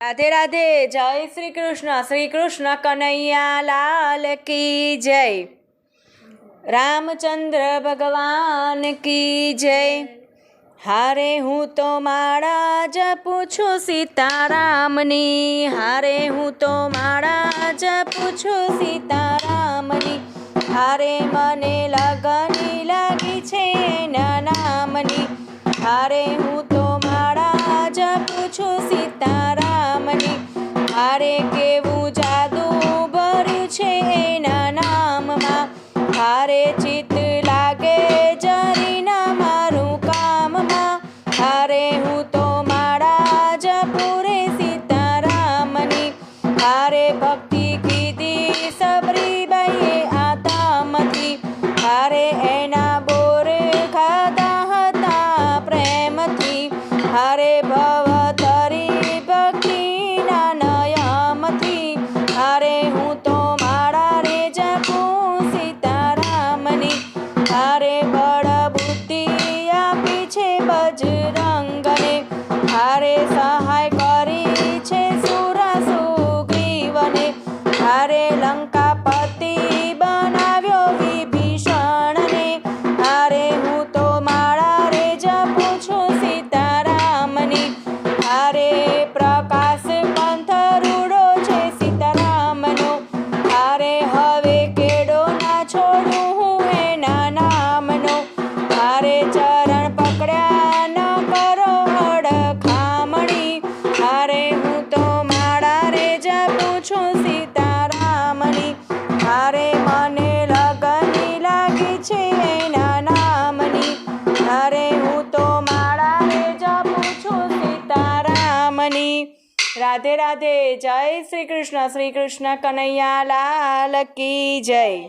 રાધે રાધે, જય શ્રી કૃષ્ણ શ્રી કૃષ્ણ કનૈયા લાલ કી જય. રામચંદ્ર ભગવાન કી જય. હારે હું તો માળા જપું છું સીતારામની. હારે હું તો માળા જપું છું સીતારામની. હારે મને લગની લાગી છે એના નામની. હારે હું તો માળા જપું છું કેવું જાદુ ભર્યું છે એના નામમાં? હારે ચિત્ત લાગે જરીના મારું કામમાં. હારે હું તો જપું પૂરે સીતારામની. હારે ભક્તિ Bajra. છું સીતારામની? હારે મને લગની લાગી છે એના નામની. હારે હું તો માળા રે જપું છું સીતારામની. રાધે રાધે જય શ્રી કૃષ્ણ શ્રી કૃષ્ણ કનૈયા લાલ કી જય.